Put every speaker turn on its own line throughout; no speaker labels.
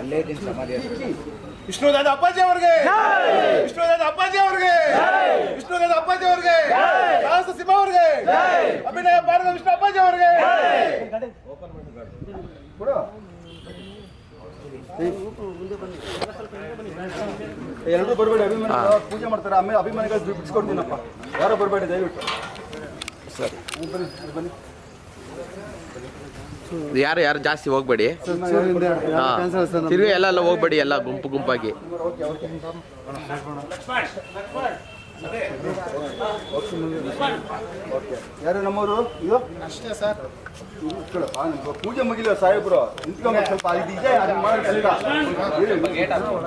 ಅಲ್ಲೇ ಇದ್ದೀನಿ ಸಮಾಧಿ.
ವಿಷ್ಣುದಾದ ಅಪ್ಪಾಜಿ ಅವ್ರಿಗೆ. ವಿಷ್ಣುದಾದ ಅಪ್ಪಾಜಿ ಅವ್ರಿಗೆ. ವಿಷ್ಣುದಾದ ಅಪ್ಪಾಜಿ ಅವ್ರಿಗೆ. ಸಾಹಸ ಸಿಂಹ ಅವ್ರಿಗೆ. ಅಭಿನಯ ಭಾರತ ವಿಷ್ಣು ಅಪ್ಪಾಜಿ ಅವ್ರಿಗೆ.
ಎಲ್ಲರೂ ಬರಬೇಡಿ ಅಭಿಮಾನಿ ಪೂಜೆ ಮಾಡ್ತಾರೆ ಆಮೇಲೆ ಅಭಿಮಾನಿಗಳು ಬಿಡಿಸ್ಕೊಡ್ತೀನಪ್ಪ. ಯಾರು ಬರಬೇಡಿ ದಯವಿಟ್ಟು.
ಸರಿ.
ಬನ್ನಿ ಬನ್ನಿ.
ಯಾರು ಯಾರು ಜಾಸ್ತಿ ಹೋಗ್ಬೇಡಿ. ಹಾ. ತಿರುಗಿ ಎಲ್ಲ ಎಲ್ಲ ಹೋಗ್ಬೇಡಿ ಎಲ್ಲ ಗುಂಪು ಗುಂಪಾಗಿ.
ಓಕೆ ಓಕೆ ಓಕೆ ಯಾರು ನಮ್ಮವರು ಇದು
ಅಷ್ಟೇ ಸರ್
ಪೂಜೆ ಮುಗಿಲ ಸಾಹೇಬ್ರು? ನಿಂತ್ಕೊಂಬೇಕು ಸ್ವಲ್ಪ ಇದು ಇದೆ ಅದನ್ನ ಮಾಡಿ ಕಲಿಕ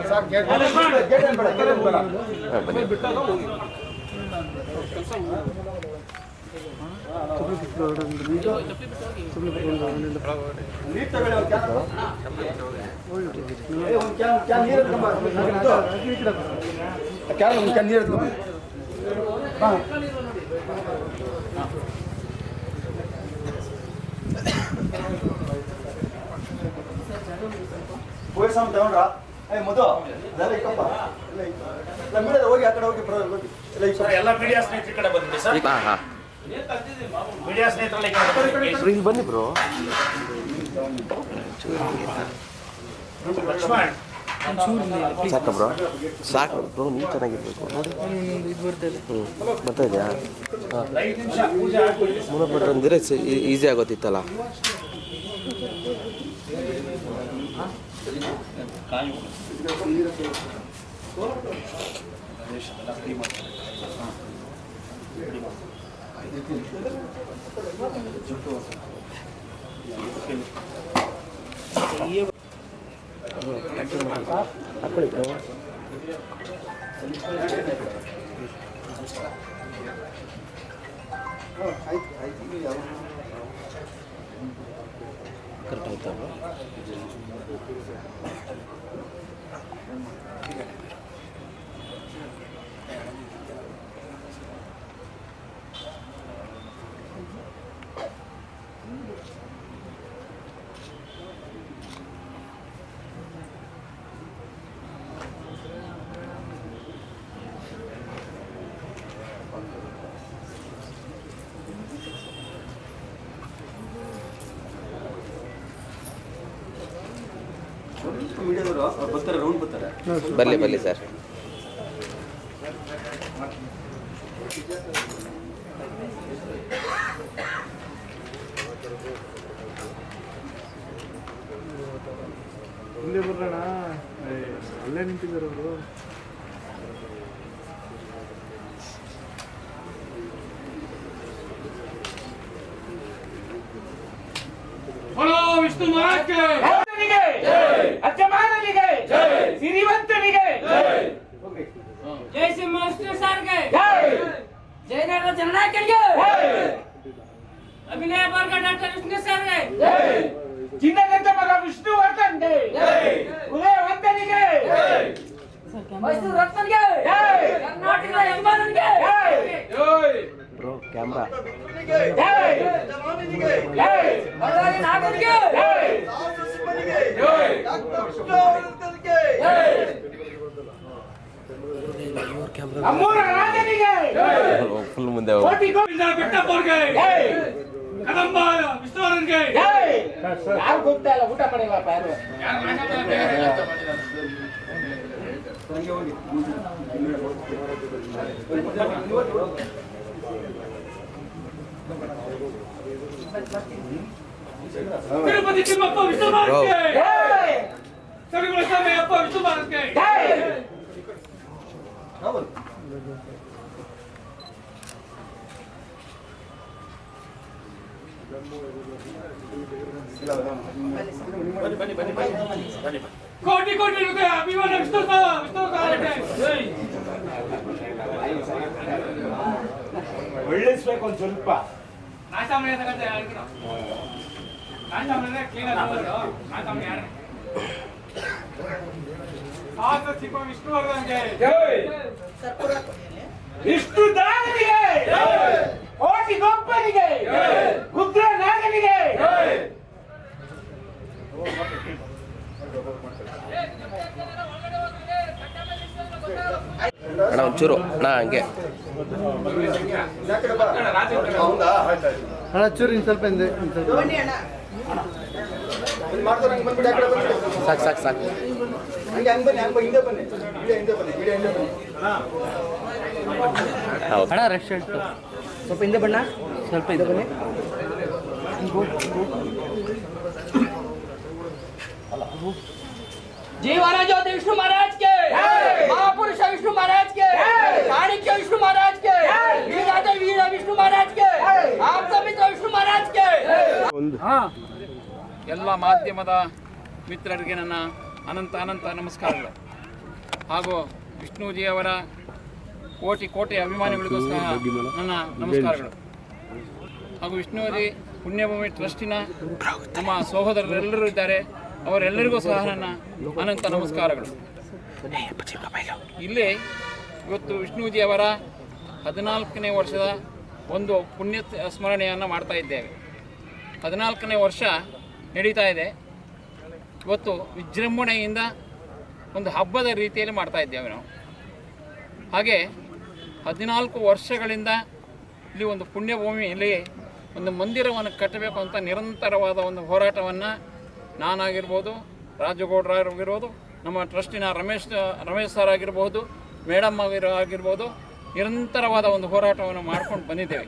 ಸರ್ ಗೇಟ್
ಗೇಟ್ ಏನ್ ಬೇಡ ಗೇಟ್ ಏನ್ ಬೇಡ. ಕ್ಯಾನ್ ಒಂದು ಹೋಗಿ ತಗೊಂಡ್ರ ಏ ಮಧು ಅದೆಲ್ಲ ಇಕ್ಕಪ್ಪ ಇಲ್ಲ ಹೋಗಿ ಆ ಕಡೆ ಹೋಗಿ ಹೋಗಿ ಇಲ್ಲ.
ಎಲ್ಲ ಮೀಡಿಯಾ ಸ್ನೇಹಿತರ ಕಡೆ ಬಂದಿದೆ ಸರ್
ಹಾ ಇಲ್ಲಿ ಬನ್ನಿ ಬ್ರೋ
ಲಕ್ಷ್ಮಣ್.
ಸಾಕ ಬ್ರೋ ಸಾಕು. ಬ್ರೋ ನೀವು ಚೆನ್ನಾಗಿರ್ಬೇಕು. ನೋಡಿ ಹ್ಞೂ ಬರ್ತಾ ಇದೆಯಾ? ಹಾಂ. ಅಂದ್ರೆ ಈಸಿ ಆಗೋತಿತ್ತಲ್ಲ. ಹಾಕೊಳ್ಳಿ ಬ್ರೋ
ಆಯ್ತು ಆಯ್ತು ಯಾವ
ಕರೆಕ್ಟ್ ಆಯ್ತಾ ಬರಲಿ ಬರಲಿ ಸರ್.
ಇಲ್ಲೇ ಬರೋಣ ಅಲ್ಲೇ ನಿಂತಿದ್ದಾರೆ ಅವರು.
ವರ್ಗ ಡಾಕ್ಟರ್ ವಿಷ್ಣು ಸರ್ಗೆ
ಚಿನ್ನದಂತ ಮಗ
ಮೈಸೂರು ರತ್ನನಿಗೆ
ಜೈ
ಕರ್ನಾಟಕದ ಯಜಮಾನನಿಗೆ
ಬ್ರೋ ಕ್ಯಾಮ್ರಾ
ಬಳ್ಳಾರಿ
ಅಮ್ಮೂರ ರಾಜನಿಗೆ
ಫುಲ್ ಮುಂದೆ ಹೋಗಿ
ಯಾರು ಗೊತ್ತಾ ಇಲ್ಲ ಊಟ ಮಾಡಿಲ್ಲಪ್ಪ ಯಾರು
ತಿರುಪತಿ ತಿಮ್ಮಪ್ಪ ವಿಷ್ಣು ಭಾರತ್ಗೆ
ಜೈ
ಸರಿಗುಳ ಸ್ವಾಮಿ ಅಪ್ಪ ವಿಷ್ಣು ಭಾರತ್ಗೆ
ಜೈ
ರಾಹುಲ್
ಕೋಟಿ ಕೋಟಿ ರೂಪಾಯಿ ಅಭಿಮಾನ ವಿಷ್ಣು ವಿಷ್ಣು
ಒಳ್ಳಿಸ್ಬೇಕು ಒಂದು ಸ್ವಲ್ಪ.
ನಾಶ ಯಾರಿಗಿನ ನಾಶ ಮನೆ ಕ್ಲೀನ್ ಆಗಿ ನಾಶ ಮನೆ ಯಾರು? ಸಾಹಸ ಸಿಂಹ ವಿಷ್ಣುವರ್ಧನ್ಗೆ.
ವಿಷ್ಣು ದಾನನಿಗೆ ಕೋಟಿ ಗೊಪ್ಪನಿಗೆ ರುದ್ರ ನಾಗನಿಗೆ
ಅಣ್ಣ ಒಂಚೂರು. ಅಣ್ಣ ಹಂಗೆ.
ಅಣ್ಣ ಚೂರು ಇನ್ನು ಸ್ವಲ್ಪ ಹಿಂದೆ
ಸಾಕು ಸಾಕು ಸಾಕು.
ಅಣ್ಣ ರೆಸ್ಟೋರೆಂಟ್ ಸ್ವಲ್ಪ ಹಿಂದೆ ಬಣ್ಣ. ಸ್ವಲ್ಪ ಹಿಂದೆ ಬನ್ನಿ.
जीवाना ज्योति विष्णु महाराज के महापुरुष विष्णु महाराज के चाणक्य विष्णु महाराज के वीरराजा वीर विष्णु महाराज के आप मित्र विष्णु महाराज के
ಎಲ್ಲ ಮಾಧ್ಯಮದ ಮಿತ್ರರಿಗೆ ನನ್ನ ಅನಂತ ಅನಂತ ನಮಸ್ಕಾರಗಳು ಹಾಗೂ ವಿಷ್ಣುಜಿ ಅವರ ಕೋಟಿ ಕೋಟಿ ಅಭಿಮಾನಿಗಳಿಗೂ ಸಹ ನನ್ನ ನಮಸ್ಕಾರಗಳು ಹಾಗೂ ವಿಷ್ಣುಜಿ ಪುಣ್ಯಭೂಮಿ ಟ್ರಸ್ಟಿನ ನಮ್ಮ ಸಹೋದರರೆಲ್ಲರೂ ಇದ್ದಾರೆ ಅವರೆಲ್ಲರಿಗೂ ಸಹ ನನ್ನ ಅನಂತ ನಮಸ್ಕಾರಗಳು. ಇಲ್ಲಿ ಇವತ್ತು ವಿಷ್ಣುಜಿ ಅವರ ಹದಿನಾಲ್ಕನೇ ವರ್ಷದ ಒಂದು ಪುಣ್ಯ ಸ್ಮರಣೆಯನ್ನು ಮಾಡ್ತಾ ಇದ್ದೇವೆ. ಹದಿನಾಲ್ಕನೇ ವರ್ಷ ನಡೀತಾ ಇದೆ. ಇವತ್ತು ವಿಜೃಂಭಣೆಯಿಂದ ಒಂದು ಹಬ್ಬದ ರೀತಿಯಲ್ಲಿ ಮಾಡ್ತಾ ಇದ್ದೇವೆ ನಾವು. ಹಾಗೆ ಹದಿನಾಲ್ಕು ವರ್ಷಗಳಿಂದ ಇಲ್ಲಿ ಒಂದು ಪುಣ್ಯಭೂಮಿಯಲ್ಲಿ ಒಂದು ಮಂದಿರವನ್ನು ಕಟ್ಟಬೇಕು ಅಂತ ನಿರಂತರವಾದ ಒಂದು ಹೋರಾಟವನ್ನು ನಾನಾಗಿರ್ಬೋದು, ರಾಜಗೌಡರಾಗಿರ್ಬೋದು, ನಮ್ಮ ಟ್ರಸ್ಟಿನ ರಮೇಶ್ ರಮೇಶ್ ಸರ್ ಆಗಿರ್ಬೋದು ಮೇಡಮ್ ಆಗಿರೋ ಆಗಿರ್ಬೋದು, ನಿರಂತರವಾದ ಒಂದು ಹೋರಾಟವನ್ನು ಮಾಡ್ಕೊಂಡು ಬಂದಿದ್ದೇವೆ.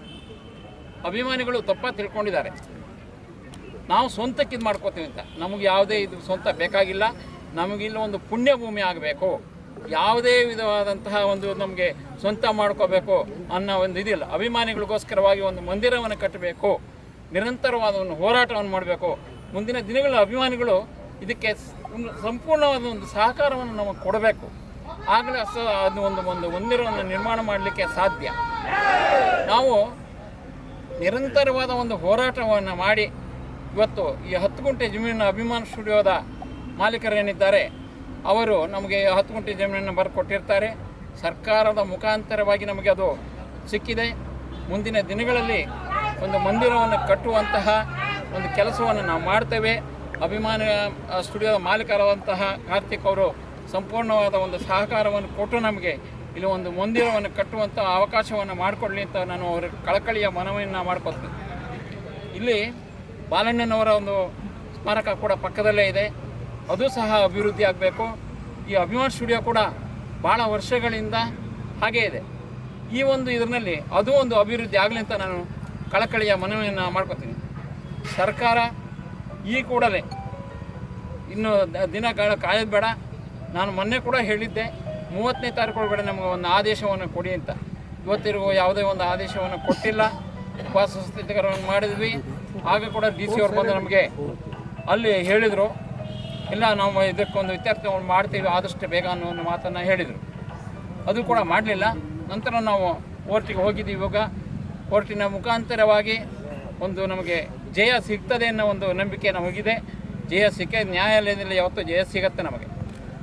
ಅಭಿಮಾನಿಗಳು ತಪ್ಪ ತಿಳ್ಕೊಂಡಿದ್ದಾರೆ. ನಾವು ಸ್ವಂತಕ್ಕೆ ಇದು ಮಾಡ್ಕೋತೀವಿ ಅಂತ. ನಮಗೆ ಯಾವುದೇ ಇದು ಸ್ವಂತ ಬೇಕಾಗಿಲ್ಲ. ನಮಗಿಲ್ಲ ಒಂದು ಪುಣ್ಯಭೂಮಿ ಆಗಬೇಕು. ಯಾವುದೇ ವಿಧವಾದಂತಹ ಒಂದು ನಮಗೆ ಸ್ವಂತ ಮಾಡ್ಕೋಬೇಕು ಅನ್ನೋ ಒಂದು ಇದಿಲ್ಲ. ಅಭಿಮಾನಿಗಳಿಗೋಸ್ಕರವಾಗಿ ಒಂದು ಮಂದಿರವನ್ನು ಕಟ್ಟಬೇಕು. ನಿರಂತರವಾದ ಒಂದು ಹೋರಾಟವನ್ನು ಮಾಡಬೇಕು. ಮುಂದಿನ ದಿನಗಳ ಅಭಿಮಾನಿಗಳು ಇದಕ್ಕೆ ಒಂದು ಸಂಪೂರ್ಣವಾದ ಒಂದು ಸಹಕಾರವನ್ನು ನಮಗೆ ಕೊಡಬೇಕು. ಆಗಲೇ ಸ ಅದು ಒಂದು ಒಂದು ಮಂದಿರವನ್ನು ನಿರ್ಮಾಣ ಮಾಡಲಿಕ್ಕೆ ಸಾಧ್ಯ. ನಾವು ನಿರಂತರವಾದ ಒಂದು ಹೋರಾಟವನ್ನು ಮಾಡಿ ಇವತ್ತು ಈ ಹತ್ತು ಗುಂಟೆ ಜಮೀನಿನ ಅಭಿಮಾನ ಸ್ಟುಡಿಯೋದ ಮಾಲೀಕರೇನಿದ್ದಾರೆ, ಅವರು ನಮಗೆ ಹತ್ತು ಗುಂಟೆ ಜಮೀನನ್ನು ಬರ್ಕೊಟ್ಟಿರ್ತಾರೆ. ಸರ್ಕಾರದ ಮುಖಾಂತರವಾಗಿ ನಮಗೆ ಅದು ಸಿಕ್ಕಿದೆ. ಮುಂದಿನ ದಿನಗಳಲ್ಲಿ ಒಂದು ಮಂದಿರವನ್ನು ಕಟ್ಟುವಂತಹ ಒಂದು ಕೆಲಸವನ್ನು ನಾವು ಮಾಡ್ತೇವೆ. ಅಭಿಮಾನ ಸ್ಟುಡಿಯೋದ ಮಾಲೀಕರಾದಂತಹ ಕಾರ್ತಿಕ್ ಅವರು ಸಂಪೂರ್ಣವಾದ ಒಂದು ಸಹಕಾರವನ್ನು ಕೊಟ್ಟು ನಮಗೆ ಇಲ್ಲಿ ಒಂದು ಮಂದಿರವನ್ನು ಕಟ್ಟುವಂಥ ಅವಕಾಶವನ್ನು ಮಾಡಿಕೊಡ್ಲಿ ಅಂತ ನಾನು ಅವರ ಕಳಕಳಿಯ ಮನವಿಯನ್ನು ಮಾಡ್ಕೊತೀನಿ ಇಲ್ಲಿ ಬಾಲಣ್ಣನವರ ಒಂದು ಸ್ಮಾರಕ ಕೂಡ ಪಕ್ಕದಲ್ಲೇ ಇದೆ. ಅದು ಸಹ ಅಭಿವೃದ್ಧಿ ಆಗಬೇಕು. ಈ ಅಭಿಮಾನ ಸ್ಟುಡಿಯೋ ಕೂಡ ಭಾಳ ವರ್ಷಗಳಿಂದ ಹಾಗೇ ಇದೆ. ಈ ಒಂದು ಇದರಲ್ಲಿ ಅದು ಒಂದು ಅಭಿವೃದ್ಧಿ ಆಗಲಿ ಅಂತ ನಾನು ಕಳಕಳಿಯ ಮನವಿಯನ್ನು ಮಾಡ್ಕೊತೀನಿ ಸರ್ಕಾರ ಈ ಕೂಡಲೇ ಇನ್ನು ದಿನ ಕಾಯೋದು ಬೇಡ. ನಾನು ಮೊನ್ನೆ ಕೂಡ ಹೇಳಿದ್ದೆ, ಮೂವತ್ತನೇ ತಾರೀಕು ಒಳಗಡೆ ನಮಗೆ ಒಂದು ಆದೇಶವನ್ನು ಕೊಡಿ ಅಂತ. ಇವತ್ತಿರುವ ಯಾವುದೇ ಒಂದು ಆದೇಶವನ್ನು ಕೊಟ್ಟಿಲ್ಲ. ಉಪವಾಸ ಸ್ಥಿತಿಗಳನ್ನು ಮಾಡಿದ್ವಿ. ಆಗ ಕೂಡ ಡಿ ಸಿ ಅವ್ರು ಬಂದು ನಮಗೆ ಅಲ್ಲಿ ಹೇಳಿದರು. ಇಲ್ಲ, ನಾವು ಇದಕ್ಕೊಂದು ವಿದ್ಯಾರ್ಥಿಗಳು ಮಾಡ್ತೀವಿ, ಆದಷ್ಟು ಬೇಗ ಅನ್ನೋ ಒಂದು ಮಾತನ್ನು ಹೇಳಿದರು. ಅದು ಕೂಡ ಮಾಡಲಿಲ್ಲ. ನಂತರ ನಾವು ಕೋರ್ಟಿಗೆ ಹೋಗಿದ್ದೀವಿ ಇವಾಗ. ಕೋರ್ಟಿನ ಮುಖಾಂತರವಾಗಿ ಒಂದು ನಮಗೆ ಜಯ ಸಿಗ್ತದೆ ಅನ್ನೋ ಒಂದು ನಂಬಿಕೆ ನಮಗಿದೆ. ಜಯ ಸಿಕ್ಕ ನ್ಯಾಯಾಲಯದಲ್ಲಿ ಯಾವತ್ತೂ ಜಯ ಸಿಗತ್ತೆ ನಮಗೆ.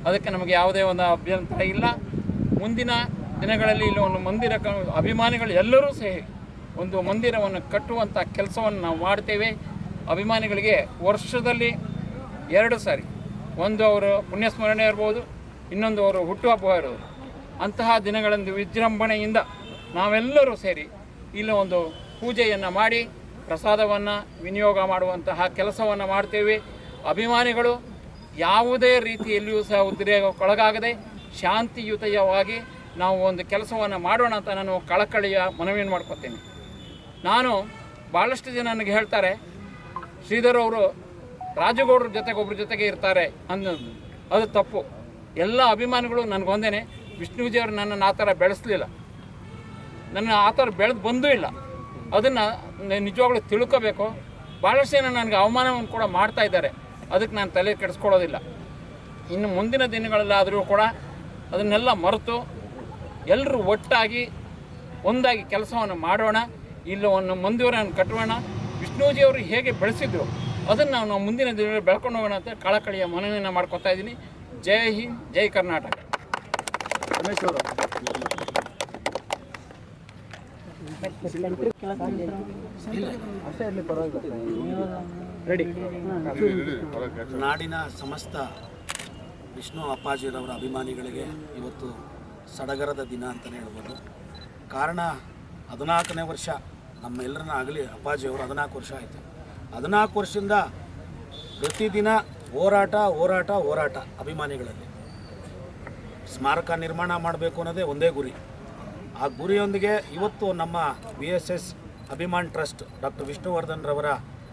ಅದಕ್ಕೆ ನಮಗೆ ಯಾವುದೇ ಒಂದು ಅಭ್ಯಂತರ ಇಲ್ಲ. ಮುಂದಿನ ದಿನಗಳಲ್ಲಿ ಇಲ್ಲಿ ಒಂದು ಮಂದಿರ ಅಭಿಮಾನಿಗಳು ಎಲ್ಲರೂ ಸೇರಿ ಒಂದು ಮಂದಿರವನ್ನು ಕಟ್ಟುವಂಥ ಕೆಲಸವನ್ನು ನಾವು ಮಾಡ್ತೇವೆ. ಅಭಿಮಾನಿಗಳಿಗೆ ವರ್ಷದಲ್ಲಿ ಎರಡು ಸಾರಿ. ಒಂದು ಅವರು ಪುಣ್ಯಸ್ಮರಣೆ ಇರ್ಬೋದು, ಇನ್ನೊಂದು ಅವರು ಹುಟ್ಟುಹಬ್ಬ ಇರೋದು ಅಂತಹ ದಿನಗಳಂದು ವಿಜೃಂಭಣೆಯಿಂದ ನಾವೆಲ್ಲರೂ ಸೇರಿ ಇಲ್ಲಿ ಒಂದು ಪೂಜೆಯನ್ನು ಮಾಡಿ ಪ್ರಸಾದವನ್ನು ವಿನಿಯೋಗ ಮಾಡುವಂತಹ ಕೆಲಸವನ್ನು ಮಾಡ್ತೇವೆ. ಅಭಿಮಾನಿಗಳು ಯಾವುದೇ ರೀತಿಯಲ್ಲಿಯೂ ಸಹ ಉದ್ರೇಗಕ್ಕೊಳಗಾಗದೆ ಶಾಂತಿಯುತವಾಗಿ ನಾವು ಒಂದು ಕೆಲಸವನ್ನು ಮಾಡೋಣ ಅಂತ ನಾನು ಕಳಕಳಿಯ ಮನವಿಯನ್ನು ಮಾಡ್ಕೊತೀನಿ. ನಾನು ಭಾಳಷ್ಟು ಜನ ನನಗೆ ಹೇಳ್ತಾರೆ, ಶ್ರೀಧರ್ ಅವರು ರಾಜಗೌಡರ ಜೊತೆಗೆ ಒಬ್ಬರ ಜೊತೆಗೆ ಇರ್ತಾರೆ ಅನ್ನೋದು. ಅದು ತಪ್ಪು. ಎಲ್ಲ ಅಭಿಮಾನಿಗಳು ನನಗೊಂದೇನೆ ವಿಷ್ಣುಜಿಯವರು ನನ್ನನ್ನು ಆ ಥರ ಬೆಳೆಸಲಿಲ್ಲ. ನನ್ನ ಆ ಥರ ಬೆಳೆದು ಬಂದೂ ಇಲ್ಲ. ಅದನ್ನು ನಿಜವಾಗ್ಲೂ ತಿಳ್ಕೋಬೇಕು. ಭಾಳಷ್ಟು ಜನ ನನಗೆ ಅವಮಾನವನ್ನು ಕೂಡ ಮಾಡ್ತಾ ಇದ್ದಾರೆ. ಅದಕ್ಕೆ ನಾನು ತಲೆ ಕೆಡಿಸ್ಕೊಳ್ಳೋದಿಲ್ಲ. ಇನ್ನು ಮುಂದಿನ ದಿನಗಳಲ್ಲಾದರೂ ಕೂಡ ಅದನ್ನೆಲ್ಲ ಮರೆತು ಎಲ್ಲರೂ ಒಟ್ಟಾಗಿ ಒಂದಾಗಿ ಕೆಲಸವನ್ನು ಮಾಡೋಣ. ಇಲ್ಲಿ ಒಂದು ಮಂದಿರವನ್ನು ಕಟ್ಟೋಣ. ವಿಷ್ಣುಜಿಯವರು ಹೇಗೆ ಬೆಳೆಸಿದ್ರು, ಅದನ್ನು ನಾವು ಮುಂದಿನ ದಿನಗಳಲ್ಲಿ ಬೆಳ್ಕೊಂಡು ಹೋಗೋಣ ಅಂತ ಕಳಕಳಿಯ ಮನವಿಯನ್ನು ಮಾಡ್ಕೊತಾ ಇದ್ದೀನಿ. ಜೈ ಹಿಂದ್, ಜೈ ಕರ್ನಾಟಕ.
ರಮೇಶ್
ನಾಡಿನ ಸಮಸ್ತ ವಿಷ್ಣು ಅಪ್ಪಾಜಿರವರ ಅಭಿಮಾನಿಗಳಿಗೆ ಇವತ್ತು ಸಡಗರದ ದಿನ ಅಂತಲೇ ಹೇಳ್ಬೋದು. ಕಾರಣ ಹದಿನಾಲ್ಕನೇ ವರ್ಷ ನಮ್ಮೆಲ್ಲರನ್ನ ಆಗಲಿ ಅಪ್ಪಾಜಿಯವರು ಹದಿನಾಲ್ಕು ವರ್ಷ ಆಯಿತು. ಹದಿನಾಲ್ಕು ವರ್ಷದಿಂದ ಪ್ರತಿದಿನ ಹೋರಾಟ ಹೋರಾಟ ಹೋರಾಟ ಅಭಿಮಾನಿಗಳಲ್ಲಿ. ಸ್ಮಾರಕ ನಿರ್ಮಾಣ ಮಾಡಬೇಕು ಅನ್ನೋದೇ ಒಂದೇ ಗುರಿ. ಆ ಗುರಿಯೊಂದಿಗೆ ಇವತ್ತು ನಮ್ಮ B S S Abhiman trust doctor Vishnuvardhan ರವರ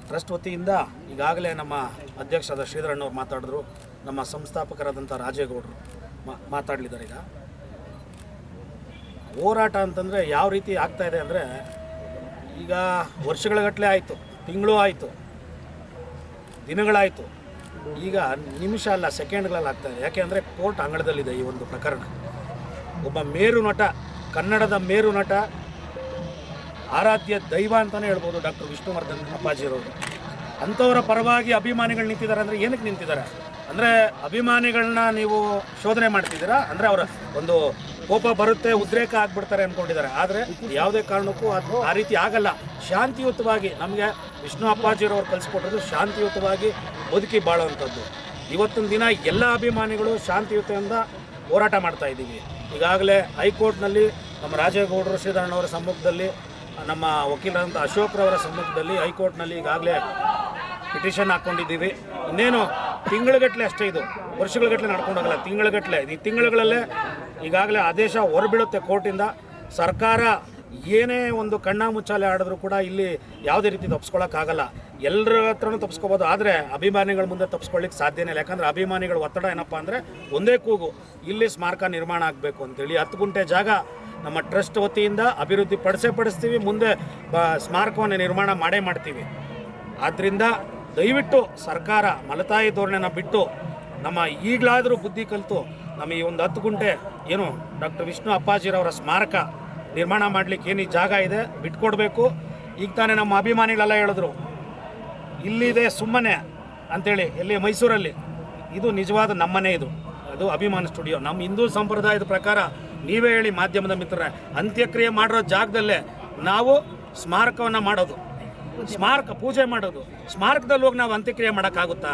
ಟ್ರಸ್ಟ್ ವತಿಯಿಂದ ಈಗಾಗಲೇ ನಮ್ಮ ಅಧ್ಯಕ್ಷರಾದ ಶ್ರೀಧರಣ್ಣವ್ರು ಮಾತಾಡಿದ್ರು. ನಮ್ಮ ಸಂಸ್ಥಾಪಕರಾದಂಥ ರಾಜೇಗೌಡರು ಮಾತಾಡಲಿದ್ದಾರೆ ಈಗ. ಹೋರಾಟ ಅಂತಂದರೆ ಯಾವ ರೀತಿ ಆಗ್ತಾ ಇದೆ ಅಂದರೆ ಈಗ ವರ್ಷಗಳಗಟ್ಟಲೆ ಆಯಿತು, ತಿಂಗಳು ಆಯಿತು, ದಿನಗಳಾಯಿತು. ಈಗ ನಿಮಿಷ ಅಲ್ಲ, ಸೆಕೆಂಡ್ಗಳಲ್ಲಿ ಆಗ್ತಾ ಇದೆ. ಯಾಕೆ ಅಂದರೆ ಕೋರ್ಟ್ ಅಂಗಳದಲ್ಲಿದೆ ಈ ಒಂದು ಪ್ರಕರಣ. ಒಬ್ಬ ಮೇರು ನಟ ಕನ್ನಡದ ಮೇರು ನಟ, ಆರಾಧ್ಯ ದೈವ ಅಂತಲೇ ಹೇಳ್ಬೋದು ಡಾಕ್ಟರ್ ವಿಷ್ಣುವರ್ಧನ್ ಅಪ್ಪಾಜಿರವರು ಅಂಥವರ ಪರವಾಗಿ ಅಭಿಮಾನಿಗಳು ನಿಂತಿದ್ದಾರೆ ಅಂದರೆ ಏನಕ್ಕೆ ನಿಂತಿದ್ದಾರೆ? ಅಂದರೆ ಅಭಿಮಾನಿಗಳನ್ನ ನೀವು ಶೋಧನೆ ಮಾಡ್ತಿದ್ದೀರಾ? ಅಂದರೆ ಅವರ ಒಂದು ಕೋಪ ಬರುತ್ತೆ, ಉದ್ರೇಕ ಆಗ್ಬಿಡ್ತಾರೆ ಅಂದ್ಕೊಂಡಿದ್ದಾರೆ ಆದರೆ ಯಾವುದೇ ಕಾರಣಕ್ಕೂ ಅದು ಆ ರೀತಿ ಆಗಲ್ಲ. ಶಾಂತಿಯುತವಾಗಿ ನಮಗೆ ವಿಷ್ಣು ಅಪ್ಪಾಜಿರವ್ರು ಕಲಿಸ್ಕೊಟ್ಟಿರೋದು ಶಾಂತಿಯುತವಾಗಿ ಬದುಕಿ ಬಾಳುವಂಥದ್ದು. ಇವತ್ತಿನ ದಿನ ಎಲ್ಲ ಅಭಿಮಾನಿಗಳು ಶಾಂತಿಯುತೆಯಿಂದ ಹೋರಾಟ ಮಾಡ್ತಾ ಇದ್ದೀವಿ. ಈಗಾಗಲೇ ಹೈಕೋರ್ಟ್ನಲ್ಲಿ ನಮ್ಮ ರಾಜೇಗೌಡರು ಶ್ರೀಧರಣ್ಣವರ ಸಮ್ಮುಖದಲ್ಲಿ, ನಮ್ಮ ವಕೀಲರಂತ ಅಶೋಕ್ರವರ ಸಮ್ಮುಖದಲ್ಲಿ ಹೈಕೋರ್ಟ್ನಲ್ಲಿ ಈಗಾಗಲೇ ಪಿಟಿಷನ್ ಹಾಕ್ಕೊಂಡಿದ್ದೀವಿ. ಇನ್ನೇನು ತಿಂಗಳುಗಟ್ಟಲೆ ಅಷ್ಟೇ ಇದು. ವರ್ಷಗಳಗಟ್ಟಲೆ ನಡ್ಕೊಂಡೋಗಲ್ಲ ತಿಂಗಳುಗಟ್ಟಲೆ ಈ ತಿಂಗಳುಗಳಲ್ಲೇ ಈಗಾಗಲೇ ಆದೇಶ ಹೊರಬೀಳುತ್ತೆ ಕೋರ್ಟಿಂದ. ಸರ್ಕಾರ ಏನೇ ಒಂದು ಕಣ್ಣ ಮುಚ್ಚಾಲೆ ಆಡಿದ್ರು ಕೂಡ ಇಲ್ಲಿ ಯಾವುದೇ ರೀತಿ ತಪ್ಪಿಸ್ಕೊಳಕ್ಕಾಗಲ್ಲ ಎಲ್ಲರ ಹತ್ರನೂ ತಪ್ಪಿಸ್ಕೋಬೋದು ಆದರೆ ಅಭಿಮಾನಿಗಳ ಮುಂದೆ ತಪ್ಸ್ಕೊಳ್ಳಿಕ್ಕೆ ಸಾಧ್ಯನೇ ಇಲ್ಲ. ಯಾಕಂದರೆ ಅಭಿಮಾನಿಗಳ ಒತ್ತಡ ಏನಪ್ಪ ಅಂದರೆ ಒಂದೇ ಕೂಗು. ಇಲ್ಲಿ ಸ್ಮಾರಕ ನಿರ್ಮಾಣ ಆಗಬೇಕು ಅಂತೇಳಿ ಹತ್ತು ಗುಂಟೆ ಜಾಗ ನಮ್ಮ ಟ್ರಸ್ಟ್ ವತಿಯಿಂದ ಅಭಿವೃದ್ಧಿ ಪಡಿಸೇ ಪಡಿಸ್ತೀವಿ. ಮುಂದೆ ಬ ಸ್ಮಾರಕವನ್ನು ನಿರ್ಮಾಣ ಮಾಡೇ ಮಾಡ್ತೀವಿ. ಆದ್ದರಿಂದ ದಯವಿಟ್ಟು ಸರ್ಕಾರ ಮಲತಾಯಿ ಧೋರಣೆನ ಬಿಟ್ಟು ನಮ್ಮ ಈಗಲಾದರೂ ಬುದ್ಧಿ ಕಲಿತು ನಮ್ಮ ಈ ಒಂದು ಹತ್ತು ಗುಂಟೆ ಏನು ಡಾಕ್ಟರ್ ವಿಷ್ಣು ಅಪ್ಪಾಜಿರವರ ಸ್ಮಾರಕ ನಿರ್ಮಾಣ ಮಾಡಲಿಕ್ಕೆ ಏನು ಜಾಗ ಇದೆ, ಬಿಟ್ಕೊಡ್ಬೇಕು. ಈಗ ತಾನೇ ನಮ್ಮ ಅಭಿಮಾನಿಗಳೆಲ್ಲ ಹೇಳಿದ್ರು, ಇಲ್ಲಿದೆ ಸುಮ್ಮನೆ ಅಂಥೇಳಿ ಎಲ್ಲಿ ಮೈಸೂರಲ್ಲಿ. ಇದು ನಿಜವಾದ ನಮ್ಮನೆ ಇದು. ಅದು ಅಭಿಮಾನ ಸ್ಟುಡಿಯೋ. ನಮ್ಮ ಹಿಂದೂ ಸಂಪ್ರದಾಯದ ಪ್ರಕಾರ ನೀವೇ ಹೇಳಿ ಮಾಧ್ಯಮದ ಮಿತ್ರ ಅಂತ್ಯಕ್ರಿಯೆ ಮಾಡಿರೋ ಜಾಗದಲ್ಲೇ ನಾವು ಸ್ಮಾರಕವನ್ನು ಮಾಡೋದು. ಸ್ಮಾರಕ ಪೂಜೆ ಮಾಡೋದು. ಸ್ಮಾರಕದಲ್ಲಿ ಹೋಗಿ ನಾವು ಅಂತ್ಯಕ್ರಿಯೆ ಮಾಡೋಕ್ಕಾಗುತ್ತಾ?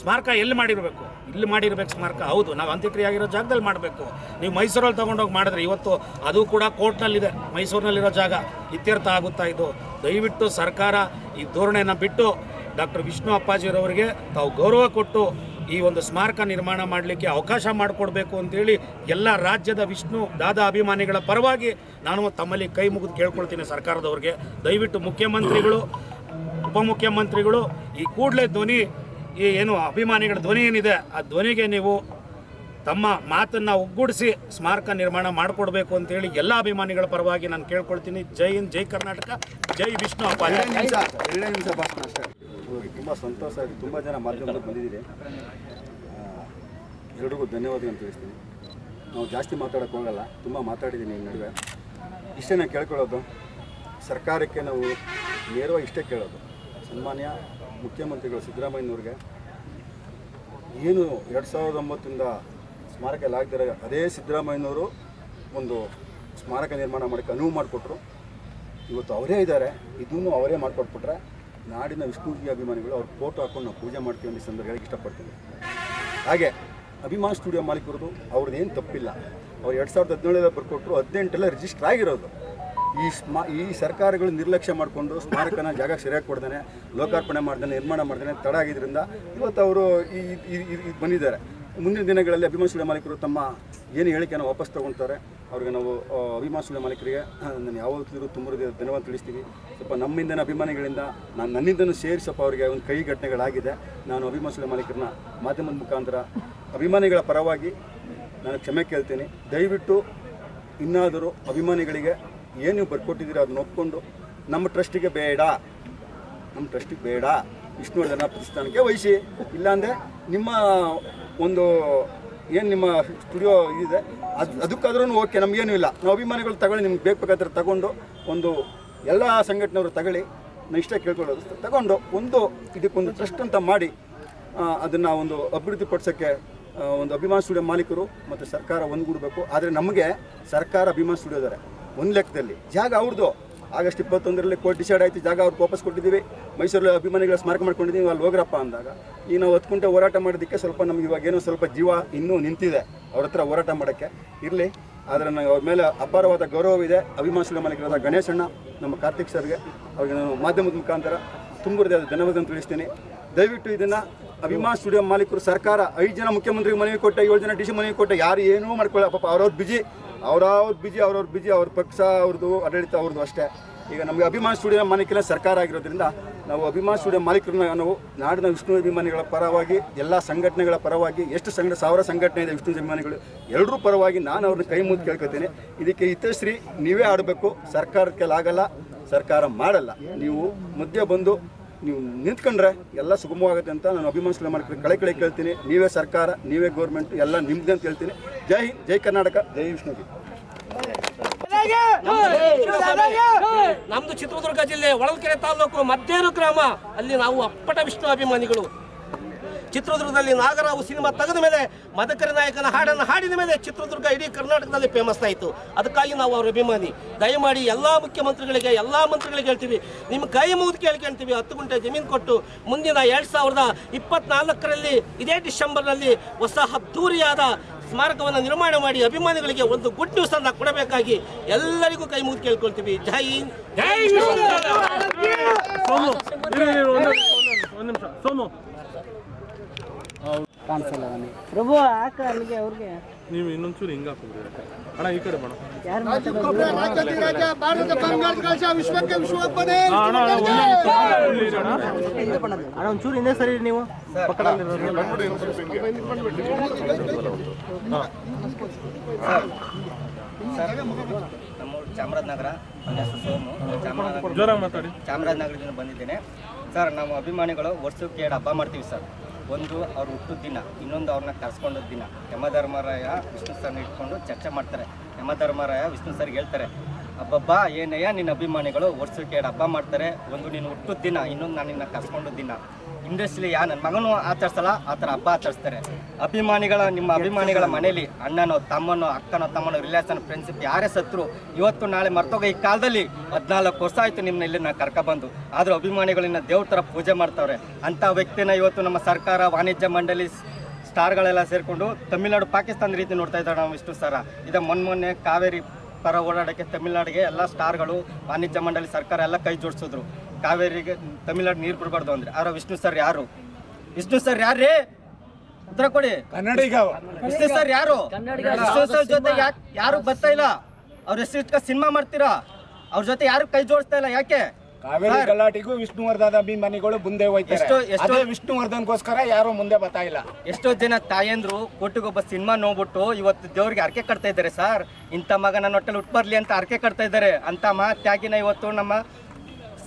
ಸ್ಮಾರಕ ಎಲ್ಲಿ ಮಾಡಿರಬೇಕು? ಇಲ್ಲಿ ಮಾಡಿರ್ಬೇಕು ಸ್ಮಾರಕ. ಹೌದು, ನಾವು ಅಂತ್ಯಕ್ರಿಯೆ ಆಗಿರೋ ಜಾಗದಲ್ಲಿ ಮಾಡಬೇಕು. ನೀವು ಮೈಸೂರಲ್ಲಿ ತೊಗೊಂಡೋಗಿ ಮಾಡಿದ್ರೆ ಇವತ್ತು ಅದು ಕೂಡ ಕೋರ್ಟ್ನಲ್ಲಿದೆ, ಮೈಸೂರಿನಲ್ಲಿರೋ ಜಾಗ. ಇತ್ಯರ್ಥ ಆಗುತ್ತಾ ಇದು? ದಯವಿಟ್ಟು ಸರ್ಕಾರ ಈ ಧೋರಣೆಯನ್ನು ಬಿಟ್ಟು ಡಾಕ್ಟರ್ ವಿಷ್ಣು ಅಪ್ಪಾಜಿರವರಿಗೆ ತಾವು ಗೌರವ ಕೊಟ್ಟು ಈ ಒಂದು ಸ್ಮಾರಕ ನಿರ್ಮಾಣ ಮಾಡಲಿಕ್ಕೆ ಅವಕಾಶ ಮಾಡಿಕೊಡ್ಬೇಕು ಅಂತೇಳಿ ಎಲ್ಲ ರಾಜ್ಯದ ವಿಷ್ಣು, ದಾದಾ ಅಭಿಮಾನಿಗಳ ಪರವಾಗಿ ನಾನು ತಮ್ಮಲ್ಲಿ ಕೈ ಮುಗಿದು ಕೇಳ್ಕೊಳ್ತೀನಿ ಸರ್ಕಾರದವ್ರಿಗೆ. ದಯವಿಟ್ಟು ಮುಖ್ಯಮಂತ್ರಿಗಳು, ಉಪಮುಖ್ಯಮಂತ್ರಿಗಳು, ಈ ಕೂಡಲೇ ಧ್ವನಿ ಈ ಏನು ಅಭಿಮಾನಿಗಳ ಧ್ವನಿ ಏನಿದೆ, ಆ ಧ್ವನಿಗೆ ನೀವು ತಮ್ಮ ಮಾತನ್ನು ಒಗ್ಗೂಡಿಸಿ ಸ್ಮಾರಕ ನಿರ್ಮಾಣ ಮಾಡಿಕೊಡ್ಬೇಕು ಅಂತೇಳಿ ಎಲ್ಲ ಅಭಿಮಾನಿಗಳ ಪರವಾಗಿ ನಾನು ಕೇಳ್ಕೊಳ್ತೀನಿ. ಜೈ ಹಿಂದ್, ಜೈ ಕರ್ನಾಟಕ, ಜೈ ವಿಷ್ಣು
ಹಬ್ಬ ತುಂಬ ಸಂತೋಷ ಆಗಿ ತುಂಬ ಜನ ಮಾಧ್ಯಮದಲ್ಲಿ ಬಂದಿದ್ದೀರಿ. ಎಲ್ರಿಗೂ ಧನ್ಯವಾದಗಳನ್ನು ತಿಳಿಸ್ತೀನಿ. ನಾವು ಜಾಸ್ತಿ ಮಾತಾಡೋಕ್ಕೆ ಹೋಗಲ್ಲ, ತುಂಬ ಮಾತಾಡಿದ್ದೀನಿ ಈ ನಡುವೆ. ಇಷ್ಟೇ ನಾನು ಕೇಳ್ಕೊಳ್ಳೋದು. ಸರ್ಕಾರಕ್ಕೆ ನಾವು ನೇರವಾಗಿ ಇಷ್ಟೇ ಕೇಳೋದು. ಸನ್ಮಾನ್ಯ ಮುಖ್ಯಮಂತ್ರಿಗಳು ಸಿದ್ದರಾಮಯ್ಯನವ್ರಿಗೆ ಏನು ಎರಡು ಸಾವಿರದ ಒಂಬತ್ತರಿಂದ ಸ್ಮಾರಕ ಎಲ್ಲ ಅದೇ ಸಿದ್ದರಾಮಯ್ಯನವರು ಒಂದು ಸ್ಮಾರಕ ನಿರ್ಮಾಣ ಮಾಡೋಕ್ಕೆ ಅನುವು ಮಾಡಿಕೊಟ್ರು. ಇವತ್ತು ಅವರೇ ಇದ್ದಾರೆ. ಇದನ್ನು ಅವರೇ ಮಾಡಿಕೊಟ್ಬಿಟ್ರೆ ನಾಡಿನ ವಿಷ್ಣುಜಿ ಅಭಿಮಾನಿಗಳು ಅವ್ರ ಫೋಟೋ ಹಾಕೊಂಡು ನಾವು ಪೂಜೆ ಮಾಡ್ತೀವಿ ಅನ್ನೋ ಈ ಸಂದರ್ಭ ಹೇಳಕ್ಕೆ ಇಷ್ಟಪಡ್ತೀನಿ. ಹಾಗೆ ಅಭಿಮಾನ್ ಸ್ಟುಡಿಯೋ ಮಾಲೀಕರದು ಏನು ತಪ್ಪಿಲ್ಲ. ಅವ್ರು ಎರಡು ಸಾವಿರದ ಹದಿನೇಳರಲ್ಲಿ ಬರ್ಕೊಟ್ರು ಹದಿನೆಂಟೆಲ್ಲ ರಿಜಿಸ್ಟರ್ ಆಗಿರೋದು. ಈ ಸ್ಮಾ, ಈ ಸರ್ಕಾರಗಳು ನಿರ್ಲಕ್ಷ್ಯ ಮಾಡಿಕೊಂಡು ಸ್ಮಾರಕನ ಜಾಗ ಸರಿಯಾಗಿ ಕೊಡ್ದೇನೆ, ಲೋಕಾರ್ಪಣೆ ಮಾಡ್ದೇನೆ, ನಿರ್ಮಾಣ ಮಾಡ್ದೇನೆ ತಡ ಆಗಿದ್ದರಿಂದ ಇವತ್ತು ಅವರು ಈ ಬಂದಿದ್ದಾರೆ. ಮುಂದಿನ ದಿನಗಳಲ್ಲಿ ಅಭಿಮಾನ್ ಮಾಲೀಕರು ತಮ್ಮ ಏನು ಹೇಳಿಕೆಯನ್ನು ವಾಪಸ್ ತೊಗೊಳ್ತಾರೆ ಅವ್ರಿಗೆ ನಾವು ಅಭಿಮಾನ ಮಾಲೀಕರಿಗೆ ನಾನು ಯಾವತ್ತಿದ್ರು ತುಂಬ ಧನ್ಯವಾದ ತಿಳಿಸ್ತೀವಿ. ಸ್ವಲ್ಪ ನಮ್ಮಿಂದನ ಅಭಿಮಾನಿಗಳಿಂದ ನಾನು ನನ್ನಿಂದನೂ ಸೇರಿ ಸ್ವಲ್ಪ ಅವರಿಗೆ ಒಂದು ಕೈ ಘಟನೆಗಳಾಗಿದೆ. ನಾನು ಅಭಿಮಾನ್ ಸ್ಟುಡಿಯೋ ಮಾಲೀಕರನ್ನ ಮಾಧ್ಯಮದ ಮುಖಾಂತರ ಅಭಿಮಾನಿಗಳ ಪರವಾಗಿ ನಾನು ಕ್ಷಮೆ ಕೇಳ್ತೀನಿ. ದಯವಿಟ್ಟು ಇನ್ನಾದರೂ ಅಭಿಮಾನಿಗಳಿಗೆ ಏನು ನೀವು ಬರ್ಕೊಟ್ಟಿದ್ದೀರಾ ಅದನ್ನ ಒಪ್ಕೊಂಡು ನಮ್ಮ ಟ್ರಸ್ಟಿಗೆ ಬೇಡ. ನಮ್ಮ ಟ್ರಸ್ಟಿಗೆ ಬೇಡ. ವಿಷ್ಣುವರ್ಧನ ಪ್ರತಿಷ್ಠಾನಕ್ಕೆ ವಹಿಸಿ. ಇಲ್ಲಾಂದರೆ ನಿಮ್ಮ ಒಂದು ಏನು ನಿಮ್ಮ ಸ್ಟುಡಿಯೋ ಇದೆ ಅದು ಅದಕ್ಕಾದ್ರೂ ಓಕೆ ನಮಗೇನು ಇಲ್ಲ. ನಾವು ಅಭಿಮಾನಿಗಳು ತಗೊಳ್ಳಿ, ನಿಮ್ಗೆ ಬೇಕು ಬೇಕಾದ್ರೆ ತಗೊಂಡು ಒಂದು ಎಲ್ಲ ಸಂಘಟನೆಯವರು ತಗೊಳ್ಳಿ ನಾನು ಇಷ್ಟೇ ಕೇಳ್ಕೊಳ್ಳೋದು ತಗೊಂಡು ಒಂದು ಇದಕ್ಕೊಂದು ಟ್ರಸ್ಟ್ ಅಂತ ಮಾಡಿ ಅದನ್ನು ಒಂದು ಅಭಿವೃದ್ಧಿಪಡಿಸೋಕ್ಕೆ ಒಂದು ಅಭಿಮಾನ್ ಸ್ಟುಡಿಯೋ ಮಾಲೀಕರು ಮತ್ತು ಸರ್ಕಾರ ಒಂದುಗೂಡಬೇಕು. ಆದರೆ ನಮಗೆ ಸರ್ಕಾರ ಅಭಿಮಾನ್ ಸ್ಟುಡಿಯೋ ಇದ್ದಾರೆ. ಒಂದು ಲೆಕ್ಕದಲ್ಲಿ. ಜಾಗ ಅವ್ರದ್ದು ಆಗಸ್ಟ್ ಇಪ್ಪತ್ತೊಂದರಲ್ಲಿ ಕೋರ್ಟ್ ಡಿಸೈಡ್ ಆಯಿತು, ಜಾಗ ಅವ್ರಿಗೆ ವಾಪಸ್ ಕೊಟ್ಟಿದ್ದೀವಿ. ಮೈಸೂರಲ್ಲಿ ಅಭಿಮಾನಿಗಳ ಸ್ಮಾರಕ ಮಾಡ್ಕೊಂಡಿದ್ದೀವಿ ಅಲ್ಲಿ ಹೋಗ್ರಪ್ಪ ಅಂದಾಗ. ಈಗ ನಾವು ಹತ್ತು ಹೋರಾಟ ಮಾಡೋದಕ್ಕೆ ಸ್ವಲ್ಪ ನಮ್ಗೆ ಇವಾಗ ಏನೋ ಸ್ವಲ್ಪ ಜೀವ ಇನ್ನೂ ನಿಂತಿದೆ ಅವ್ರ ಹತ್ರ ಹೋರಾಟ ಮಾಡೋಕ್ಕೆ. ಇರಲಿ, ಆದರೆ ನನಗೆ ಅವ್ರ ಮೇಲೆ ಅಪಾರವಾದ ಗೌರವವಿದೆ ಅಭಿಮಾನಿಗಳ ಮಾಲೀಕರಾದ ಗಣೇಶಣ್ಣ ನಮ್ಮ ಕಾರ್ತಿಕ್ ಸರ್ಗೆ, ಅವ್ರಿಗೆ ನಾನು ಮಾಧ್ಯಮದ ಮುಖಾಂತರ ತುಂಬುರದ ಧನ್ಯವಾದ ತಿಳಿಸ್ತೀನಿ. ದಯವಿಟ್ಟು ಇದನ್ನು ಅಭಿಮಾನ್ ಸ್ಟುಡಿಯೋ ಮಾಲೀಕರು ಸರ್ಕಾರ, ಐದು ಜನ ಮುಖ್ಯಮಂತ್ರಿಗೆ ಮನವಿ ಕೊಟ್ಟ, ಏಳು ಜನ ಡಿ ಸಿ ಮನವಿ ಕೊಟ್ಟೆ, ಯಾರು ಏನೂ ಮಾಡ್ಕೊಳ್ಳ ಪಾಪ ಅವ್ರವ್ರ ಬಿಜಿ ಅವ್ರವ್ರ ಬಿಜಿ ಅವ್ರವ್ರ ಬಿಜಿ, ಅವ್ರ ಪಕ್ಷ, ಅವ್ರದ್ದು ಆಡಳಿತ, ಅವ್ರದ್ದು ಅಷ್ಟೇ. ಈಗ ನಮಗೆ ಅಭಿಮಾನ ಸ್ಟುಡಿಯೋ ಮಾಲೀಕರ ಸರ್ಕಾರ ಆಗಿರೋದ್ರಿಂದ ನಾವು ಅಭಿಮಾನ ಸ್ಟುಡಿಯೋ ಮಾಲೀಕರನ್ನ ನಾವು ನಾಡಿನ ವಿಷ್ಣು ಅಭಿಮಾನಿಗಳ ಪರವಾಗಿ, ಎಲ್ಲ ಸಂಘಟನೆಗಳ ಪರವಾಗಿ, ಎಷ್ಟು ಸಂಘ, ಸಾವಿರ ಸಂಘಟನೆ ಇದೆ ವಿಷ್ಣು ಅಭಿಮಾನಿಗಳು ಎಲ್ಲರೂ ಪರವಾಗಿ ನಾನು ಅವ್ರನ್ನ ಕೈ ಮುಂದೆ ಕೇಳ್ಕೊತೀನಿ. ಇದಕ್ಕೆ ಹಿತಶ್ರೀ ನೀವೇ ಆಡಬೇಕು ಸರ್ಕಾರಕ್ಕೆ ಆಗಲ್ಲ, ಸರ್ಕಾರ ಮಾಡಲ್ಲ. ನೀವು ಮಧ್ಯೆ ಬಂದು ನೀವು ನಿಂತ್ಕೊಂಡ್ರೆ ಎಲ್ಲ ಸುಗಮವಾಗುತ್ತೆ ಅಂತ ನಾನು ಅಭಿಮಾನಿಸ್ಲ ಮಾಡ್ಕೊಂಡು ಕಳೆ ಕಳೆ ಕೇಳ್ತೀನಿ. ನೀವೇ ಸರ್ಕಾರ, ನೀವೇ ಗೌರ್ಮೆಂಟ್ ಎಲ್ಲ ನಿಮ್ದೇ ಅಂತ ಹೇಳ್ತೀನಿ. ಜೈ ಹಿಂದ್, ಜೈ ಕರ್ನಾಟಕ, ಜೈ ವಿಷ್ಣುಗೆ
ನಮ್ದು ಚಿತ್ರದುರ್ಗ ಜಿಲ್ಲೆ ಹೊಳಲ್ಕೆರೆ ತಾಲೂಕು ಮದ್ದೇರು ಗ್ರಾಮ. ಅಲ್ಲಿ ನಾವು ಅಪ್ಪಟ ವಿಷ್ಣು ಅಭಿಮಾನಿಗಳು. ಚಿತ್ರದುರ್ಗದಲ್ಲಿ ನಾಗರಾವು ಸಿನಿಮಾ ತೆಗೆದ ಮೇಲೆ ಮದಕರಿ ನಾಯಕನ ಹಾಡನ್ನು ಹಾಡಿದ ಮೇಲೆ ಚಿತ್ರದುರ್ಗ ಇಡೀ ಕರ್ನಾಟಕದಲ್ಲಿ ಫೇಮಸ್ ಆಯಿತು. ಅದಕ್ಕಾಗಿ ನಾವು ಅವರ ಅಭಿಮಾನಿ. ದಯಮಾಡಿ ಎಲ್ಲ ಮುಖ್ಯಮಂತ್ರಿಗಳಿಗೆ ಎಲ್ಲ ಮಂತ್ರಿಗಳಿಗೆ ಹೇಳ್ತೀವಿ. ನಿಮ್ಮ ಕೈ ಮುಗಿದು ಕೇಳ್ಕೊಂತೀವಿ. ಹತ್ತು ಗುಂಟೆ ಜಮೀನು ಕೊಟ್ಟು ಮುಂದಿನ ಎರಡು ಸಾವಿರದ ಇಪ್ಪತ್ನಾಲ್ಕರಲ್ಲಿ ಇದೇ ಡಿಸೆಂಬರ್ನಲ್ಲಿ ಹೊಸ ಅದ್ದೂರಿಯಾದ ಸ್ಮಾರಕವನ್ನು ನಿರ್ಮಾಣ ಮಾಡಿ ಅಭಿಮಾನಿಗಳಿಗೆ ಒಂದು ಗುಡ್ ನ್ಯೂಸ್ ಅನ್ನ ಕೊಡಬೇಕಾಗಿ ಎಲ್ಲರಿಗೂ ಕೈ ಮುಗಿದು ಕೇಳ್ಕೊಳ್ತೀವಿ. ಜೈ ಹಿಂದ್, ನನಗೆ.
ಪ್ರಭು ಹಾಕ ಅಲ್ಲಿಗೆ ಅವ್ರಿಗೆ.
ನೀವು ಇನ್ನೊಂಚೂರು ಹಿಂಗೆ ಹಾಕಿದ್ರಿ ಅಣ್ಣ ಈ ಕಡೆ ಬಣ
ಯಾರು ಅಣ್ಣ ಒಂಚೂರು ಹಿಂದೆ ಸರಿ ನೀವು
ನಮ್ಮೂರು ಚಾಮರಾಜನಗರ ನನ್ನ ಹೆಸರು ಸೋಮು ಚಾಮರಾಜನಗರ
ಜೋರಾಗಿ ಮಾತಾಡಿ.
ಚಾಮರಾಜನಗರದಿಂದ ಬಂದಿದ್ದೇನೆ. ಸರ್ ನಾವು ಅಭಿಮಾನಿಗಳು ವರ್ಷಕ್ಕೆ ಎರಡು ಹಬ್ಬ ಮಾಡ್ತೀವಿ ಸರ್. ಒಂದು ಅವ್ರು ಹುಟ್ಟಿದ ದಿನ, ಇನ್ನೊಂದು ಅವ್ರನ್ನ ಕರ್ಸ್ಕೊಂಡ ದಿನ. ಯಮಧರ್ಮರಾಯ ವಿಷ್ಣು ಸರ್ನ ಇಟ್ಕೊಂಡು ಚರ್ಚೆ ಮಾಡ್ತಾರೆ. ಯಮಧರ್ಮರಾಯ ವಿಷ್ಣು ಸರ್ಗೆ ಹೇಳ್ತಾರೆ ಹಬ್ಬಬ್ಬ ಏನಯ್ಯ ನಿನ್ನ ಅಭಿಮಾನಿಗಳು ವರ್ಷಕ್ಕೆ ಎರಡು ಹಬ್ಬ ಮಾಡ್ತಾರೆ. ಒಂದು ನೀನು ಹುಟ್ಟಿದ ದಿನ, ಇನ್ನೊಂದು ನಾನು ನಿನ್ನ ಕರ್ಸ್ಕೊಂಡ ದಿನ. ಇಂಡಸ್ಟ್ರಿಲಿ ಯಾ ನನ್ನ ಮಗನೂ ಆಚರಿಸಲ್ಲ, ಆ ಥರ ಹಬ್ಬ ಆಚರಿಸ್ತಾರೆ. ಅಭಿಮಾನಿಗಳ, ನಿಮ್ಮ ಅಭಿಮಾನಿಗಳ ಮನೇಲಿ ಅಣ್ಣನೋ, ತಮ್ಮನೋ, ಅಕ್ಕನೋ, ತಮ್ಮನೋ ರಿಲೇಷನ್ ಫ್ರೆಂಡ್ಶಿಪ್ ಯಾರೇ ಸತ್ರು, ಇವತ್ತು ನಾಳೆ ಮರ್ತೋಗ ಈ ಕಾಲದಲ್ಲಿ ಹದಿನಾಲ್ಕು ವರ್ಷ ಆಯಿತು ನಿಮ್ಮನ್ನ ಇಲ್ಲಿ ನಾನು ಕರ್ಕೊಬಂದು ಆದರೂ ಅಭಿಮಾನಿಗಳನ್ನ ದೇವ್ರ ಥರ ಪೂಜೆ ಮಾಡ್ತಾವ್ರೆ. ಅಂಥ ವ್ಯಕ್ತಿನ ಇವತ್ತು ನಮ್ಮ ಸರ್ಕಾರ, ವಾಣಿಜ್ಯ ಮಂಡಳಿ ಸ್ಟಾರ್ಗಳೆಲ್ಲ ಸೇರಿಕೊಂಡು ತಮಿಳ್ನಾಡು ಪಾಕಿಸ್ತಾನ ರೀತಿ ನೋಡ್ತಾ ಇದ್ದಾರೆ ನಾವು ಇಷ್ಟು ಸರ. ಇದು ಮೊನ್ನೆ ಮೊನ್ನೆ ಕಾವೇರಿ ಪರ ಓಡಾಡೋಕ್ಕೆ ತಮಿಳ್ನಾಡಿಗೆ ಎಲ್ಲ ಸ್ಟಾರ್ಗಳು, ವಾಣಿಜ್ಯ ಮಂಡಳಿ ಸರ್ಕಾರ ಎಲ್ಲ ಕೈ ಜೋಡಿಸಿದ್ರು. ಕಾವೇರಿಗೆ ತಮಿಳ್ನಾಡು ನೀರು ಬಿಡಬಾರ್ದು ಅಂದ್ರೆ. ಆರ ವಿಷ್ಣು ಸರ್ ಯಾರು? ವಿಷ್ಣು ಸರ್ ಯಾರ್ರೀ? ಉತ್ತರ ಕೊಡಿ.
ಕನ್ನಡಿಗ
ವಿಷ್ಣು ಸರ್ ಯಾರು? ವಿಷ್ಣು ಸರ್ ಜೊತೆ ಯಾಕ್- ಯಾರು ಬರ್ತಾ ಇಲ್ಲ? ಅವ್ರ ಹೆಸರು ಸಿನಿಮಾ ಮಾಡ್ತೀರಾ? ಅವ್ರ ಜೊತೆ ಯಾರು ಕೈ ಜೋಡಿಸ್ತಾ ಇಲ್ಲ? ಯಾಕೆ?
ಕಾವೇರಿ ಗಲಾಟಿಗೂ ವಿಷ್ಣುವರ್ಧನ ಅಭಿಮಾನಿಗಳು ಮುಂದೆ ಹೋಯ್ತಾರೆ
ಎಷ್ಟೋ-
ವಿಷ್ಣುವರ್ಧನ್ಗೋಸ್ಕರ ಯಾರು ಮುಂದೆ ಬರ್ತಾ ಇಲ್ಲ.
ಎಷ್ಟೋ ಜನ ತಾಯಂದ್ರು ಕೊಟ್ಟಿಗೊಬ್ಬ ಸಿನಿಮಾ ನೋಡ್ಬಿಟ್ಟು ಇವತ್ತು ದೇವ್ರಿಗೆ ಅರ್ಕೆ ಕಟ್ತಾ ಇದ್ದಾರೆ ಸರ್. ಇಂಥ ಮಗ ನನ್ನ ಹೊಟ್ಟೆಲಿ ಉಟ್ಬರ್ಲಿ ಬರ್ಲಿ ಅಂತ ಅರ್ಕೆ ಕಟ್ತಾ ಇದ್ದಾರೆ. ಅಂತ ಮಹತ್ಯಾಗಿನ ಇವತ್ತು ನಮ್ಮ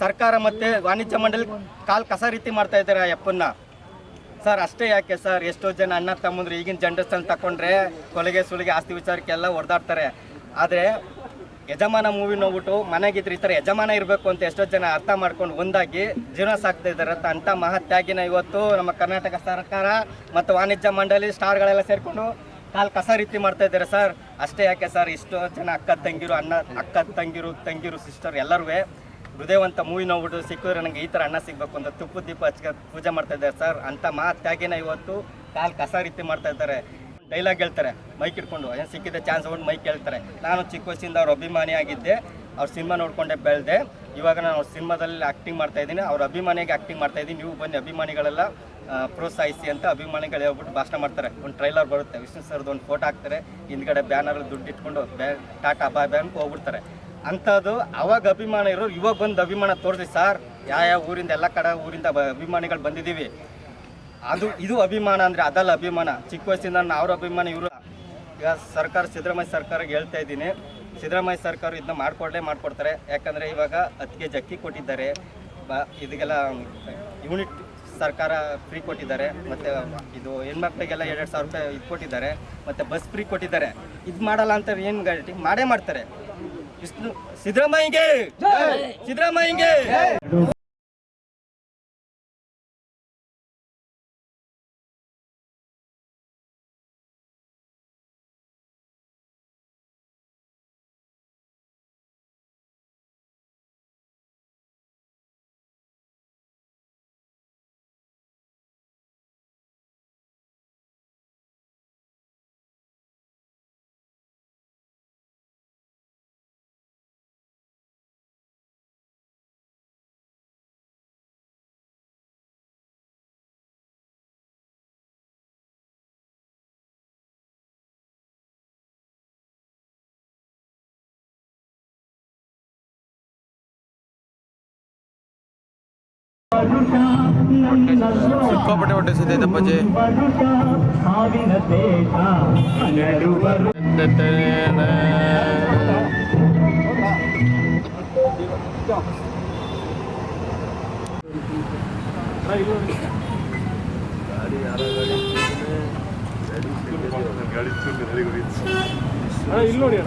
ಸರ್ಕಾರ ಮತ್ತೆ ವಾಣಿಜ್ಯ ಮಂಡಳಿ ಕಾಲು ಕಸ ರೀತಿ ಮಾಡ್ತಾ ಇದ್ದಾರೆ ಆ ಯಪ್ಪನ್ನ ಸರ್, ಅಷ್ಟೇ ಯಾಕೆ ಸರ್? ಎಷ್ಟೋ ಜನ ಅಣ್ಣ ತಮ್ಮಂದ್ರೆ ಈಗಿನ ಜನ್ರೇಷನ್ ತಕೊಂಡ್ರೆ ಕೊಲೆಗೆ ಸುಳಿಗೆ ಆಸ್ತಿ ವಿಚಾರಕ್ಕೆಲ್ಲ ಹೊಡೆದಾಡ್ತಾರೆ ಆದರೆ ಯಜಮಾನ ಮೂವಿ ನೋಡ್ಬಿಟ್ಟು ಮನೆಗಿದ್ರೆ ಈ ಥರ ಯಜಮಾನ ಇರಬೇಕು ಅಂತ ಎಷ್ಟೋ ಜನ ಅರ್ಥ ಮಾಡ್ಕೊಂಡು ಒಂದಾಗಿ ಜೀವನ ಸಾಕ್ತಾ ಇದ್ದಾರೆ ಅಂತ ಅಂಥ ಮಹತ್ಯಾಗಿನ ಇವತ್ತು ನಮ್ಮ ಕರ್ನಾಟಕ ಸರ್ಕಾರ ಮತ್ತು ವಾಣಿಜ್ಯ ಮಂಡಳಿ ಸ್ಟಾರ್ಗಳೆಲ್ಲ ಸೇರಿಕೊಂಡು ಕಾಲು ಕಸ ರೀತಿ ಮಾಡ್ತಾ ಇದ್ದಾರೆ ಸರ್. ಅಷ್ಟೇ ಯಾಕೆ ಸರ್? ಇಷ್ಟೋ ಜನ ಅಕ್ಕ ತಂಗಿರು, ಅಣ್ಣ, ಅಕ್ಕ ತಂಗಿರು ತಂಗಿರು ಸಿಸ್ಟರ್ ಎಲ್ಲರೂ ಹೃದಯವಂತ ಮೂವಿ ನೋಡ್ಬಿಟ್ಟು ಸಿಕ್ಕಿದ್ರೆ ನನಗೆ ಈ ಥರ ಅಣ್ಣ ಸಿಗಬೇಕು ಅಂತ ತುಪ್ಪು ದೀಪ ಹಚ್ಕ ಪೂಜೆ ಮಾಡ್ತಾ ಇದ್ದಾರೆ ಸರ್. ಅಂತ ಮಾತಾಗಿನ ಇವತ್ತು ಕಾಲು ಕಸ ರೀತಿ ಮಾಡ್ತಾ ಇದ್ದಾರೆ. ಡೈಲಾಗ್ ಹೇಳ್ತಾರೆ ಮೈಕ್ ಇಟ್ಕೊಂಡು ಏನು ಸಿಕ್ಕಿದ್ದೆ ಚಾನ್ಸ್ ಹೋಗಿ ಮೈಕ್ ಹೇಳ್ತಾರೆ. ನಾನು ಚಿಕ್ಕ ವಯಸ್ಸಿಂದ ಅವ್ರ ಅಭಿಮಾನಿ ಆಗಿದ್ದೆ. ಅವ್ರ ಸಿನಿಮಾ ನೋಡ್ಕೊಂಡೆ ಬೆಳೆದೆ. ಇವಾಗ ನಾನು ಅವ್ರ ಸಿನಿಮಾದಲ್ಲಿ ಆ್ಯಕ್ಟಿಂಗ್ ಮಾಡ್ತಾ ಇದ್ದೀನಿ. ಅವ್ರ ಅಭಿಮಾನಿಗೆ ಆ್ಯಕ್ಟಿಂಗ್ ಮಾಡ್ತಾ ಇದ್ದೀನಿ. ನೀವು ಬನ್ನಿ ಅಭಿಮಾನಿಗಳೆಲ್ಲ ಪ್ರೋತ್ಸಾಹಿಸಿ ಅಂತ ಅಭಿಮಾನಿಗಳು ಹೇಳ್ಬಿಟ್ಟು ಭಾಷಣ ಮಾಡ್ತಾರೆ. ಒಂದು ಟ್ರೈಲರ್ ಬರುತ್ತೆ. ವಿಷ್ಣು ಸರ್ದು ಒಂದು ಫೋಟೋ ಹಾಕ್ತಾರೆ. ಹಿಂದ್ಗಡೆ ಬ್ಯಾನರ್ ದುಡ್ಡು ಇಟ್ಕೊಂಡು ಬ್ಯಾ ಟಾಟಾ ಬಾಯ್ ಬಾಯ್ ಅಂತ ಹೋಗ್ಬಿಡ್ತಾರೆ. ಅಂಥದ್ದು ಅವಾಗ ಅಭಿಮಾನ ಇರೋರು ಇವಾಗ ಬಂದು ಅಭಿಮಾನ ತೋರಿಸಿ ಸರ್, ಯಾವ ಯಾವ ಊರಿಂದ, ಎಲ್ಲ ಕಡೆ ಊರಿಂದ ಅಭಿಮಾನಿಗಳು ಬಂದಿದ್ದೀವಿ. ಅದು, ಇದು ಅಭಿಮಾನ ಅಂದರೆ ಅದಲ್ಲ ಅಭಿಮಾನ. ಚಿಕ್ಕ ವಯಸ್ಸಿಂದ ಅವ್ರ ಅಭಿಮಾನ ಇವರು ಈಗ ಸರ್ಕಾರ, ಸಿದ್ದರಾಮಯ್ಯ ಸರ್ಕಾರಕ್ಕೆ ಹೇಳ್ತಾ ಇದ್ದೀನಿ. ಸಿದ್ದರಾಮಯ್ಯ ಸರ್ಕಾರ ಇದನ್ನ ಮಾಡ್ಕೊಡ್ಲೇ ಮಾಡಿಕೊಡ್ತಾರೆ. ಯಾಕಂದರೆ ಇವಾಗ ಹತ್ತು ಜಕ್ಕಿ ಕೊಟ್ಟಿದ್ದಾರೆ. ಬ ಇದಕ್ಕೆಲ್ಲ ಯೂನಿಟ್ ಸರ್ಕಾರ ಫ್ರೀ ಕೊಟ್ಟಿದ್ದಾರೆ. ಮತ್ತು ಇದು ಹೆಣ್ಮಕ್ಳಿಗೆಲ್ಲ ಎರಡು ಸಾವಿರ ರೂಪಾಯಿ ಇದು ಕೊಟ್ಟಿದ್ದಾರೆ. ಮತ್ತು ಬಸ್ ಫ್ರೀ ಕೊಟ್ಟಿದ್ದಾರೆ. ಇದು ಮಾಡಲ್ಲ ಅಂತ ಏನು ಗ್ಯಾರಂಟಿ ಮಾಡೇ ಮಾಡ್ತಾರೆ. ಸಿದ್ದರಾಮಯ್ಯಗೆ ಸಿದ್ದರಾಮಯ್ಯಗೆ
ಸಿಕ್ಕಾಪಟ್ಟೆ ಹೊಟ್ಟೆ ಸಿದ್ದೈತೆ ಅಪ್ಪಾಜಿ
ಇಲ್ಲ ನೋಡಿ